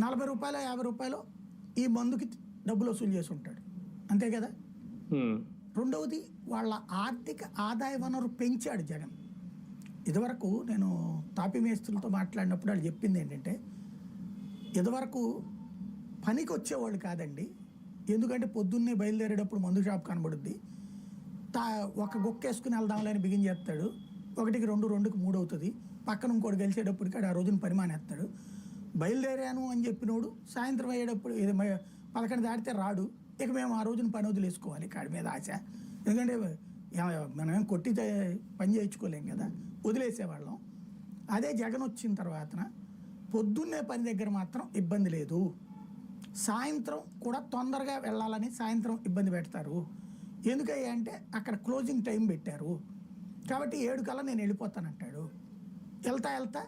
నలభై రూపాయలు యాభై రూపాయలు ఈ మందుకి డబ్బులు వసూలు చేసి ఉంటాడు. అంతే కదా? రెండవది వాళ్ళ ఆర్థిక ఆదాయ వనరు పెంచాడు జగన్. ఇదివరకు నేను తాపి మేస్త్రులతో మాట్లాడినప్పుడు వాళ్ళు చెప్పింది ఏంటంటే ఇదివరకు పనికి వచ్చేవాళ్ళు కాదండి. ఎందుకంటే పొద్దున్నే బయలుదేరేటప్పుడు మందు షాప్ కనబడుద్ది. తా ఒక గొక్కేసుకుని వెళ్దాంలే అని బిగిన్ చేస్తాడు. ఒకటికి రెండు రెండుకి మూడు అవుతుంది. పక్కన ఇంకోటి గెలిచేటప్పటికి ఆ రోజున పరిమాణేస్తాడు. బయలుదేరాను అని చెప్పినోడు సాయంత్రం అయ్యేటప్పుడు ఇది పలకని దాటితే రాడు. ఇక మేము ఆ రోజున పని వదిలేసుకోవాలి కాడి మీద ఆశ. ఎందుకంటే మనమేం కొట్టి పని చేయించుకోలేం కదా. వదిలేసేవాళ్ళం. అదే జగన్ వచ్చిన తర్వాతన పొద్దున్నే పని దగ్గర మాత్రం ఇబ్బంది లేదు. సాయంత్రం కూడా తొందరగా వెళ్ళాలని సాయంత్రం ఇబ్బంది పెడతారు. ఎందుకయ్యా అంటే అక్కడ క్లోజింగ్ టైం పెట్టారు. కాబట్టి ఏడు కల్లా నేను వెళ్ళిపోతానంటాడు. వెళ్తా వెళ్తా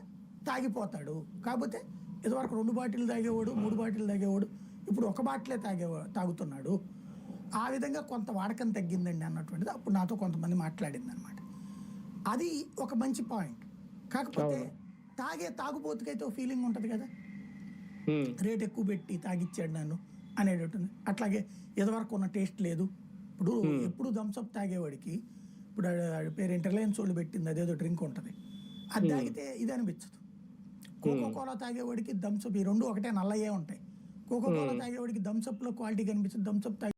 తాగిపోతాడు. కాకపోతే ఇదివరకు రెండు బాటిల్ తాగేవాడు మూడు బాటిల్ తాగేవాడు ఇప్పుడు ఒక బాటిలే తాగేవా తాగుతున్నాడు. ఆ విధంగా కొంత వాడకం తగ్గిందండి అన్నటువంటిది అప్పుడు నాతో కొంతమంది మాట్లాడింది అనమాట అది ఒక మంచి పాయింట్. కాకపోతే తాగే తాగుబోతుకైతే ఒక ఫీలింగ్ ఉంటుంది కదా. రేట్ ఎక్కువ పెట్టి తాగిచ్చాడు నన్ను అనేటట్టుంది. అట్లాగే ఇదివరకు ఉన్న టేస్ట్ లేదు. ఇప్పుడు ఎప్పుడు థమ్స్అప్ తాగేవాడికి ఇప్పుడు పేరు రిలయన్స్ వాళ్ళు పెట్టింది అదేదో డ్రింక్ ఉంటుంది. అది తాగితే ఇది అనిపించదు కోకో కోలా తాగేవాడికి థమ్స్అప్ ఈ రెండు ఒకటే నల్లయే ఉంటాయి. కోకో కోలా తాగేవాడికి థమ్స్అప్లో క్వాలిటీ కనిపించదు థమ్స్అప్ తాగే